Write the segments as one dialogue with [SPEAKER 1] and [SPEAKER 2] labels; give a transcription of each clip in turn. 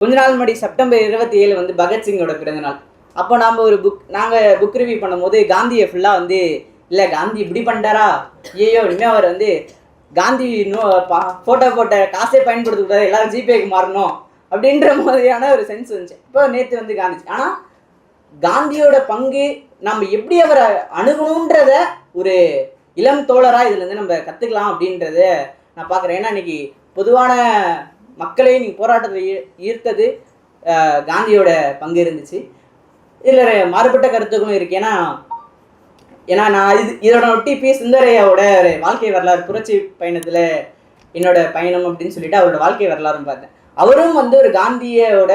[SPEAKER 1] கொஞ்ச நாள் முன்னாடி செப்டம்பர் இருபத்தி ஏழு வந்து பகத்சிங்கோட பிறந்தநாள். அப்போ நாம் ஒரு புக் நாங்கள் புக் ரிவ்யூ பண்ணும்போது காந்தியை ஃபுல்லாக வந்து இல்லை காந்தி இப்படி பண்ணிட்டாரா ஐயோ இனிமேல் அவர் வந்து காந்தி இன்னும் ஃபோட்டோ போட்ட காசே பயன்படுத்தக்கூடாது எல்லாரும் ஜிபேக்கு மாறணும். அப்படின்ற மாதிரியான ஒரு சென்ஸ் வந்துச்சு. இப்போ நேற்று வந்து காந்தி ஆனால் காந்தியோட பங்கு நம்ம எப்படி அவரை அணுகணுன்றத ஒரு இளம் தோழராக இதுலேருந்து நம்ம கற்றுக்கலாம் அப்படின்றத நான் பார்க்குறேன் ஏன்னா இன்னைக்கு பொதுவான மக்களை நீங்கள் போராட்டத்தில் ஈ- ஈர்த்தது காந்தியோட பங்கு இருந்துச்சு. இதில் மாறுபட்ட கருத்துக்களும் இருக்கு. ஏன்னா ஏன்னா நான் இது இதோட ஒட்டி பி. சுந்தரையாவோட வாழ்க்கை வரலாறு புரட்சி பயணத்தில் என்னோட பயணம் அப்படின்னு சொல்லிட்டு அவரோட வாழ்க்கை வரலாறும் பார்த்தேன். அவரும் வந்து ஒரு காந்தியோட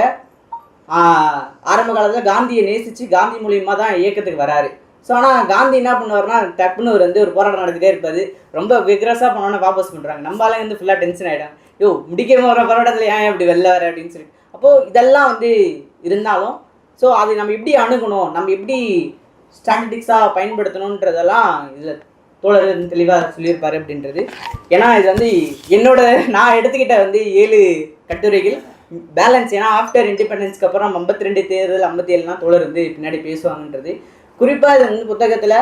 [SPEAKER 1] ஆரம்ப காலத்தில் காந்தியை நேசித்து காந்தி மூலியமாக தான் இயக்கத்துக்கு வராரு. ஸோ ஆனால் காந்தி என்ன பண்ணுவார்னா டக்குன்னு அவர் வந்து ஒரு போராட்டம் நடந்துகிட்டே இருப்பாரு. ரொம்ப விக்ரஸாக பண்ணோன்னே வாபஸ் பண்ணுறாங்க நம்மளால வந்து ஃபுல்லாக டென்ஷன் ஆகிடும் யோ முடிக்க வர போராட்டத்தில் ஏன் இப்படி வெளில வர அப்படின்னு சொல்லி. அப்போது இதெல்லாம் வந்து இருந்தாலும் ஸோ அதை நம்ம எப்படி அணுகணும் நம்ம எப்படி ஸ்டாட்டிக்ஸாக பயன்படுத்தணுன்றதெல்லாம் இதில் தோழர் தெளிவாக சொல்லியிருப்பார் அப்படின்றது. ஏன்னா இது வந்து என்னோட நான் எடுத்துக்கிட்ட வந்து ஏழு கட்டுரைகள். பேலன்ஸ் ஏன்னா ஆஃப்டர் இண்டிபெண்டன்ஸ்க்கு அப்புறம் ஐம்பத்தி ரெண்டு தேர்தல் ஐம்பத்தி ஏழுலாம் தோழர் வந்து பின்னாடி பேசுவாங்கன்றது. குறிப்பாக இது வந்து புத்தகத்தில்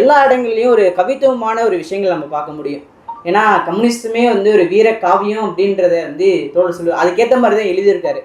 [SPEAKER 1] எல்லா இடங்கள்லையும் ஒரு கவித்துவமான ஒரு விஷயங்கள் நம்ம பார்க்க முடியும். ஏன்னா கம்யூனிஸ்டுமே வந்து ஒரு வீர காவியம் அப்படின்றத வந்து தோல் சொல்லு அதுக்கேற்ற மாதிரி தான் எழுதியிருக்காரு.